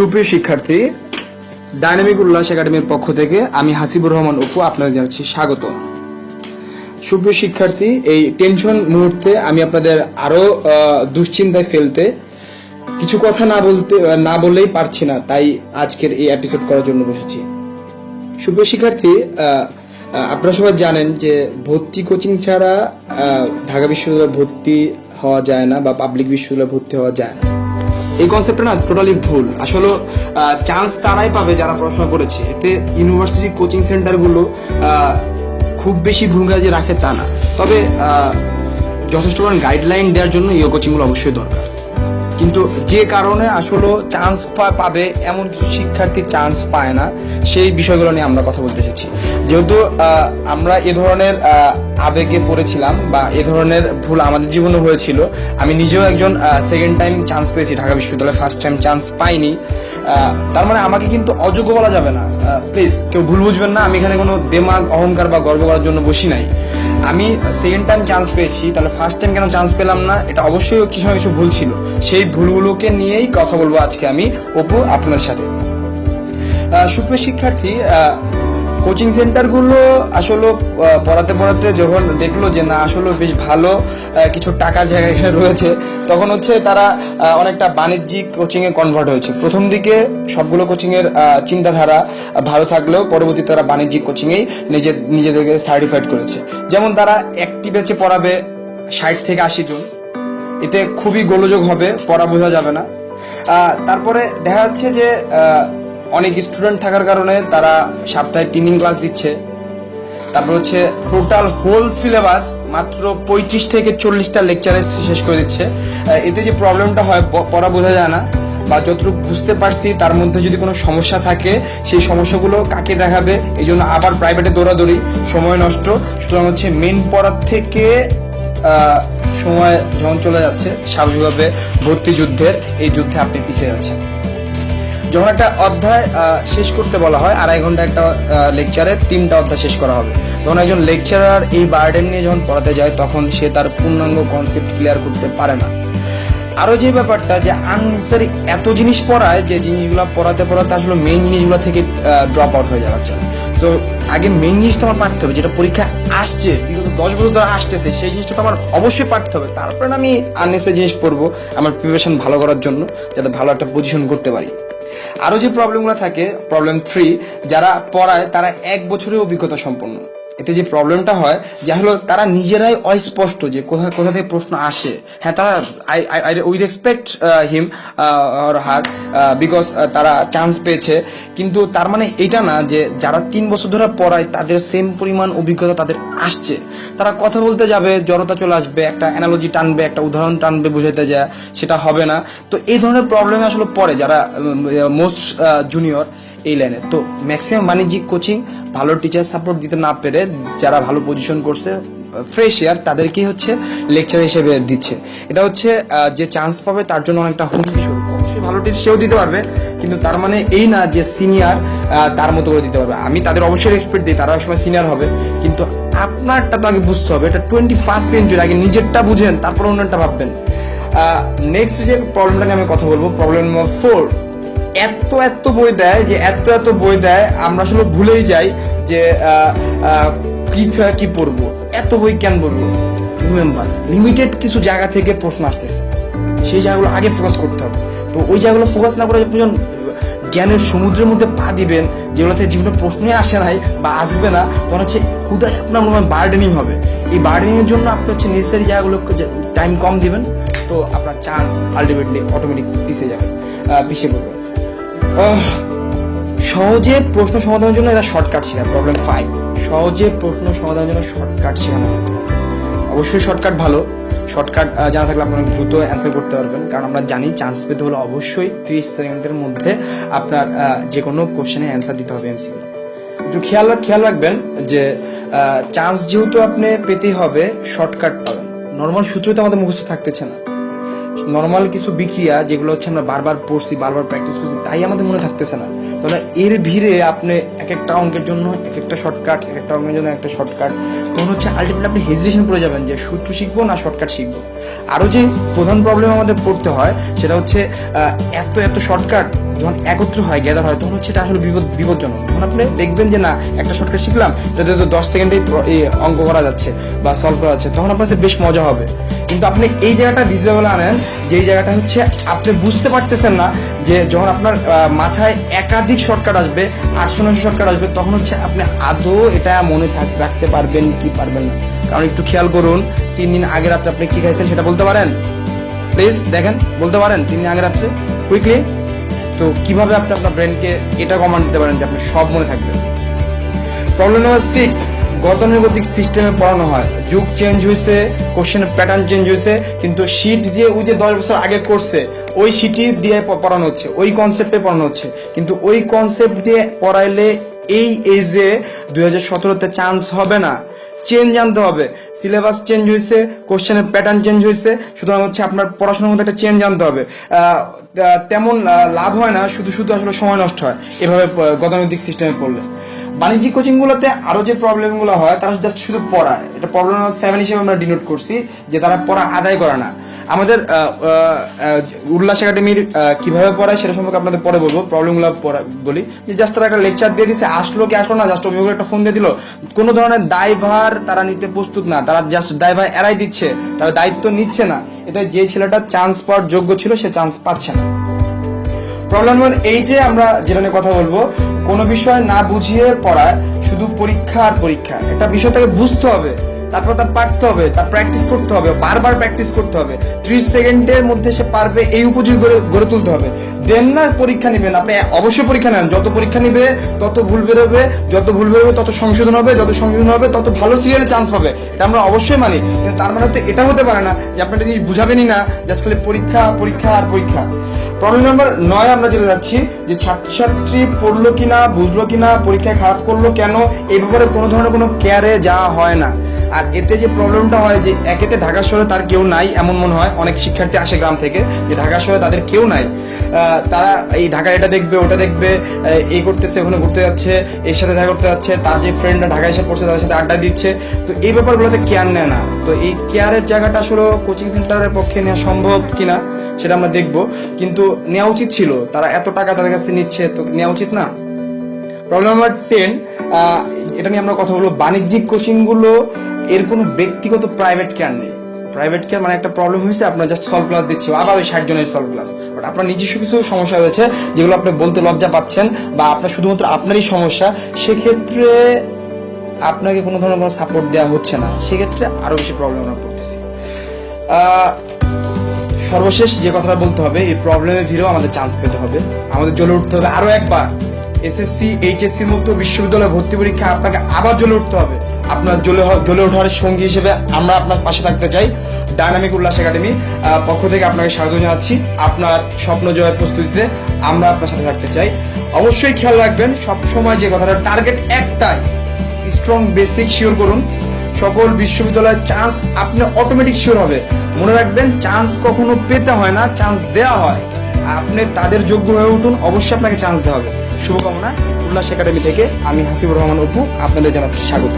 সুপ্রিয় শিক্ষার্থী ডাইনামিক উল্লাস একাডেমির পক্ষ থেকে আমি হাসিবুর রহমান অপু আপনাদের জানাচ্ছি স্বাগত। সুপ্রিয় শিক্ষার্থী, এই টেনশন মুহূর্তে আমি আপনাদের আরও দুশ্চিন্তায় ফেলতে কিছু কথা না বলতে, না বললেই পারছি না, তাই আজকের এই এপিসোড করার জন্য বসেছি। সুপ্রিয় শিক্ষার্থী আপনারা সবাই জানেন যে ভর্তি কোচিং ছাড়া ঢাকা বিশ্ববিদ্যালয়ে ভর্তি হওয়া যায় না বা পাবলিক বিশ্ববিদ্যালয়ে ভর্তি হওয়া যায় না। এই কনসেপ্টটা না টোটালি ভুল। আসলে চান্স তারাই পাবে যারা পড়াশোনা করেছে। এতে ইউনিভার্সিটি কোচিং সেন্টারগুলো খুব বেশি ভূমিকা যে রাখে তা না। তবে যথেষ্ট পরিমাণ গাইডলাইন দেওয়ার জন্য ইয়ে কোচিংগুলো অবশ্যই দরকার। কিন্তু যে কারণে আসলে চান্স পাবে, এমন কিছু শিক্ষার্থী চান্স পায় না, সেই বিষয়গুলো নিয়ে আমরা কথা বলতে এসেছি যেহেতু আমরা এ ধরনের আবেগে পড়েছিলাম বা এ ধরনের ভুল আমাদের জীবনে হয়েছিল, আমি নিজেও একজন সেকেন্ড টাইম চান্স পেয়েছি ঢাকা বিশ্ববিদ্যালয়ে ফার্স্ট টাইম চান্স পাইনি। তার মানে আমাকে কিন্তু অযোগ্য বলা যাবে না। প্লিজ কেউ ভুল বুঝবেন না, আমি এখানে কোনো দেমাগ অহংকার বা গর্ব করার জন্য বসি নাই। আমি সেকেন্ড টাইম চান্স পেয়েছি, তাহলে ফার্স্ট টাইম কেন চান্স পেলাম না, এটা অবশ্যই কিছু না কিছু ভুল ছিল। সেই ভুলগুলোকে নিয়েই কথা বলব আজকে আমি, অপু আপনার সাথে। সুপ্রিয় শিক্ষার্থী কোচিং সেন্টারগুলো আসলে পড়াতে পড়াতে যখন দেখল যে না আসলে বেশ ভালো কিছু টাকার জায়গা এখানে রয়েছে, তখন হচ্ছে তারা অনেকটা বাণিজ্যিক কোচিংয়ে কনভার্ট হয়েছে। প্রথম দিকে সবগুলো কোচিংয়ের চিন্তাধারা ভালো থাকলেও পরবর্তী তারা বাণিজ্যিক কোচিংয়েই নিজে নিজেদেরকে সার্টিফাইড করেছে। যেমন তারা একটি ব্যাচে পড়াবে ষাট থেকে আশি জন। এতে খুবই গোলযোগ হবে, পড়া বোঝা যাবে না। তারপরে দেখা যাচ্ছে যে অনেক স্টুডেন্ট থাকার কারণে তারা সপ্তাহে তিন দিন ক্লাস দিচ্ছে। তারপর হচ্ছে টোটাল হোল সিলেবাস মাত্র পঁয়ত্রিশ থেকে চল্লিশটা লেকচারে শেষ করে দিচ্ছে। এতে যে প্রবলেমটা হয় পড়া বোঝা যায় না বা যতটুকু বুঝতে পারছি তার মধ্যে যদি কোনো সমস্যা থাকে, সেই সমস্যাগুলো কাকে দেখাবে? এই জন্য আবার প্রাইভেটে দৌড়াদৌড়ি, সময় নষ্ট। সুতরাং হচ্ছে মেন পড়ার থেকে সময় যখন চলে যাচ্ছে, স্বাভাবিকভাবে ভর্তি যুদ্ধের এই যুদ্ধে আপনি পিছিয়ে যাচ্ছেন যখন একটা অধ্যায় শেষ করতে বলা হয়, আড়াই ঘণ্টা একটা লেকচারে তিনটা অধ্যায় শেষ করা হবে। তখন একজন লেকচারার এই বার্ডেন নিয়ে যখন পড়াতে যায়, তখন সে তার পূর্ণাঙ্গ কনসেপ্ট ক্লিয়ার করতে পারে না। আরও যে ব্যাপারটা যে আননেসেসারি এত জিনিস পড়ায়, যে জিনিসগুলো পড়াতে পড়াতে আসলে মেইন জিনিসগুলো থেকে ড্রপ আউট হয়ে যাচ্ছে তো আগে মেইন জিনিসটা আমার পাঠতে হবে, যেটা পরীক্ষা আসছে, বিগত দশ বছর ধরে আসতেছে, সেই জিনিসটা তো আমার অবশ্যই পাঠতে হবে। তারপরে আমি আননেসেসারি জিনিস পড়ব, আমার প্রিপারেশন ভালো করার জন্য, যাতে ভালো একটা পজিশন করতে পারি। আরও যে প্রবলেমগুলো থাকে প্রবলেম থ্রি যারা পড়ায় তারা এক বছরের অভিজ্ঞতা সম্পন্ন। এতে যে প্রবলেমটা হয়, যা হলো তারা নিজেরাই অস্পষ্ট যে কোথা কোথা থেকে প্রশ্ন আসে। হ্যাঁ তারা I I we respect him or her because তারা চান্স পেয়েছে। কিন্তু তার মানে এটা না যে যারা তিন বছর ধরে পড়ায়, তাদের সেম পরিমাণ অভিজ্ঞতা তাদের আসছে। তারা কথা বলতে যাবে, জড়তা চলে আসবে, একটা অ্যানালজি টানবে, একটা উদাহরণ টানবে, বুঝাইতে যায়, সেটা হবে না। তো এই ধরনের প্রবলেম আসলে পড়ে যারা মোস্ট জুনিয়র এই লাইনে তো ম্যাক্সিমাম বাণিজ্যিক কোচিং ভালো টিচার সাপোর্ট দিতে না পেরে যারা ভালো পজিশন করছে ফ্রেশ ইয়ার তাদেরকেই হচ্ছে লেকচার হিসেবে দিচ্ছে। এটা হচ্ছে যে চান্স পাবে তার জন্য অনেকটা হুমকি স্বরূপ। অবশ্যই ভালো টিচার সেও দিতে পারবে, কিন্তু তার মানে এই না যে সিনিয়র তার মতো করে দিতে পারবে। আমি তাদের অবশ্যই রেসপেক্ট দিই তারা সময় সিনিয়র হবে, কিন্তু আপনারটা তো আগে বুঝতে হবে, এটা টোয়েন্টি ফার্স্ট সেঞ্চুরি আগে নিজেরটা বুঝেন, তারপর অন্যটা ভাববেন। নেক্সট যে প্রবলেমটা নিয়ে আমি কথা বলব প্রবলেম নম্বর ফোর এত এত বই দেয় যে এত এত বই দেয়, আমরা আসলে ভুলেই যাই যে কি কি পড়ব? এত বই কেন পড়ব? রিমেম্বার লিমিটেড কিছু জায়গা থেকে প্রশ্ন আসতেছে। সেই জায়গাগুলো আগে ফোকাস করতে হবে। তো ওই জায়গাগুলো ফোকাস না করে যখন জ্ঞানের সমুদ্রের মধ্যে পা দিবেন, যেগুলো থেকে জীবনে প্রশ্নই আসে নাই বা আসবে না, তখন হচ্ছে হুদায় আপনার মনে হয় বার্ডেনিং হবে। এই বার্ডেনিংয়ের জন্য আপনি হচ্ছে নেসেসারি জায়গাগুলোকে টাইম কম দিবেন, তো আপনার চান্স আলটিমেটলি অটোমেটিক পিছিয়ে যাবে পিছিয়ে পড়বে। সহজে প্রশ্ন সমাধানের জন্য এটা শর্টকাট শেখা প্রবলেম ফাইভ সহজে প্রশ্ন সমাধানের জন্য শর্টকাট হতো। অবশ্যই শর্টকাট ভালো। শর্টকাট জানা থাকলে আপনারা দ্রুত অ্যান্সার করতে পারবেন। কারণ আমরা জানি চান্স পেতে হলে অবশ্যই ত্রিশ সেকেন্ডের মধ্যে আপনার যে কোনো কোশ্চেনে অ্যান্সার দিতে হবে এমসিকিউ একটু খেয়াল খেয়াল রাখবেন যে চান্স যেহেতু আপনি পেতেই হবে শর্টকাট পাবেন। নর্মাল সূত্র তো আমাদের মুখস্থ থাকতেছে না। নর্মাল কিছু বিক্রিয়া যেগুলো হচ্ছে আমরা বারবার পড়ছি, বারবার প্র্যাকটিস করছি, তাই আমাদের মনে থাকতেছে না। তাহলে এর ভিড়ে আপনি এক একটা অঙ্কের জন্য এক একটা শর্টকাট এক একটা অঙ্কের জন্য একটা শর্টকাট তখন হচ্ছে আলটিমেটলি আপনি হেজিটেশন পড়ে যাবেন যে সূত্র শিখব না শর্টকাট শিখব। আরও যে প্রধান প্রবলেম আমাদের পড়তে হয়, সেটা হচ্ছে এত এত শর্টকাট যখন একত্র হয় গ্যাদার হয়, তখন হচ্ছে এটা আসলে বিপদ, বিপজ্জনক। যখন আপনি দেখবেন যে, না, একটা শর্টকাট শিখলাম এটাতে তো দশ সেকেন্ডে অঙ্ক করা যাচ্ছে বা সলভ করা যাচ্ছে, তখন আপনার বেশ মজা হবে। কিন্তু আপনি এই জায়গাটা ভিজুয়াল আনেন, যে এই জায়গাটা হচ্ছে আপনি বুঝতে পারতেছেন না, যে যখন আপনার মাথায় একাধিক শর্টকাট আসবে, আটশো নশো শর্টকাট আসবে, তখন হচ্ছে আপনি আদৌ এটা মনে থাক- রাখতে পারবেন কি পারবেন না। কারণ একটু খেয়াল করুন, তিন দিন আগে রাত্রে আপনি কি খাইছেন সেটা বলতে পারেন? প্লিজ দেখেন, বলতে পারেন, তিন দিন আগে রাত্রে? কুইকলি তো কীভাবে আপনি আপনার ব্রেনকে এটা কমান্ড দিতে পারেন যে আপনি সব মনে থাকবেন? প্রবলেম নাম্বার সিক্স গতানুগতিক সিস্টেমে পড়ানো হয়। যুগ চেঞ্জ হয়েছে কোশ্চেনের প্যাটার্ন চেঞ্জ হয়েছে, কিন্তু শিট যে ওই যে দশ বছর আগে করছে ওই শিটই দিয়ে পড়ানো হচ্ছে, ওই কনসেপ্টে পড়ানো হচ্ছে। কিন্তু ওই কনসেপ্ট দিয়ে পড়াইলে এই এজে দুই হাজার সতেরোতে চান্স হবে না। চেঞ্জ আনতে হবে। সিলেবাস চেঞ্জ হয়েছে কোশ্চেনের প্যাটার্ন চেঞ্জ হয়েছে, সুতরাং হচ্ছে আপনার পড়াশোনার মধ্যে একটা চেঞ্জ আনতে হবে। তেমন লাভ হয় না, শুধু শুধু আসলে সময় নষ্ট হয়। এভাবে গতানৈতিক সিস্টেমে পড়লে। বাণিজ্যিক কোচিংগুলোতে আরও যে প্রবলেমগুলো হয়, তারা জাস্ট শুধু পড়ায়। এটা প্রবলেম সেভেন হিসেবে আমরা ডিনোট করছি, যে তারা পড়া আদায় করে না। আমাদের উল্লাস একাডেমির কীভাবে পড়ায় সেটা সম্পর্কে আপনাদের পরে বলব। প্রবলেমগুলো বলি। যে জাস্ট তারা একটা লেকচার দিয়ে দিছে, আসলো কি আসলো না জাস্ট অভিভাবক একটা ফোন দিয়ে দিল। কোনো ধরনের দায়ভার তারা নিতে প্রস্তুত না। তারা জাস্ট দায়ভার এড়াই দিচ্ছে, তারা দায়িত্ব নিচ্ছে না। এটা যে ছেলেটা চান্স পাওয়ার যোগ্য ছিল, সে চান্স পাচ্ছে না। প্রবলেম নম্বর এই যে আমরা যেটা নিয়ে কথা বলব, কোনো বিষয় না বুঝিয়ে পড়ায় শুধু পরীক্ষা আর পরীক্ষা। একটা বিষয় তাকে বুঝতে হবে। তারপর তার পারতে হবে, তার প্র্যাকটিস করতে হবে, বারবার প্র্যাকটিস করতে হবে। ত্রিশ সেকেন্ডের মধ্যে সে পারবে, এই উপযোগী গড়ে তুলতে হবে। দেন না, পরীক্ষা নেবেন। আপনি অবশ্যই পরীক্ষা নেন। যত পরীক্ষা নেবে, তত ভুল বেরোবে, যত ভুল বেরোবে, তত সংশোধন হবে, যত সংশোধন হবে, তত ভালো সিরিয়ালে চান্স পাবে। এটা আমরা অবশ্যই মানি। কিন্তু তার মানে হচ্ছে এটা হতে পারে না যে আপনি একটা জিনিস বুঝাবেনই না জাস্ট খালি পরীক্ষা পরীক্ষা আর পরীক্ষা। প্রবলেম নাম্বার নয় আমরা যেতে যাচ্ছি যে ছাত্রছাত্রী পড়ল কিনা, বুঝলো কিনা, পরীক্ষায় খারাপ করল কেন এই ব্যাপারে কোনো ধরনের কোনো কেয়ারে যাওয়া হয় না। আর এতে যে প্রবলেমটা হয় যে একেতে ঢাকা শহরে তার কেউ নাই এমন মনে হয়। অনেক শিক্ষার্থী আসে গ্রাম থেকে যে ঢাকা শহরে তাদের কেউ নাই। তারা এই ঢাকা এটা দেখবে, ওটা দেখবে এই করতেছে, ওখানে ঘুরতে যাচ্ছে, এর সাথে দেখা করতে যাচ্ছে, তার যে ফ্রেন্ডরা ঢাকায় এসে পড়ছে, তাদের সাথে আড্ডা দিচ্ছে। তো এই ব্যাপারগুলোতে কেয়ার নেয় না। তো এই কেয়ারের জায়গাটা আসলে কোচিং সেন্টারের পক্ষে নেওয়া সম্ভব কিনা, সেটা আমরা দেখব। কিন্তু নেওয়া উচিত ছিল। তারা এত টাকা তাদের কাছ থেকে নিচ্ছে, তো নেওয়া উচিত না? প্রবলেম নাম্বার টেন এটা নিয়ে আমরা কথা বলব। বাণিজ্যিক কোচিংগুলো, এর কোনো ব্যক্তিগত প্রাইভেট কেয়ার নেই। প্রাইভেট কেয়ার মানে একটা প্রবলেম হয়েছে, আপনার জাস্ট সলভ ক্লাস দিচ্ছি আবার ওই ষাট জনের সলভ ক্লাস বাট আপনার নিজস্ব কিছু সমস্যা রয়েছে, যেগুলো আপনি বলতে লজ্জা পাচ্ছেন, বা আপনার শুধুমাত্র আপনারই সমস্যা, সেক্ষেত্রে আপনাকে কোনো ধরনের কোনো সাপোর্ট দেওয়া হচ্ছে না। সেক্ষেত্রে আরও বেশি প্রবলেম আমরা পড়তেছি। সর্বশেষ যে কথাটা বলতে হবে, এই প্রবলেমের ভিড়েও আমাদের চান্স পেতে হবে। আমাদের জ্বলে উঠতে হবে। আরও একবার। এসএসসি এইচএসসির মতো বিশ্ববিদ্যালয় ভর্তি পরীক্ষা আপনাকে আবার জ্বলে উঠতে হবে। আপনার জ্বলে জ্বলে ওঠার সঙ্গী হিসেবে আমরা আপনার পাশে থাকতে চাই। ডায়নামিক উল্লাস একাডেমি পক্ষ থেকে আপনাকে স্বাগত জানাচ্ছি। আপনার স্বপ্ন জয়ের প্রস্তুতিতে আমরা আপনার সাথে থাকতে চাই। অবশ্যই খেয়াল রাখবেন সব সময় যে কথাটা টার্গেট একটাই স্ট্রং বেসিক শিওর করুন। সকল বিশ্ববিদ্যালয়ের চান্স আপনি অটোমেটিক শিওর হবে। মনে রাখবেন চান্স কখনো পেতে হয় না চান্স দেওয়া হয়। আপনি তাদের যোগ্য হয়ে উঠুন, অবশ্যই আপনাকে চান্স দেওয়া হবে। শুভকামনা। উল্লাস একাডেমি থেকে আমি হাসিবুর রহমান অপু আপনাদের জানাচ্ছি স্বাগত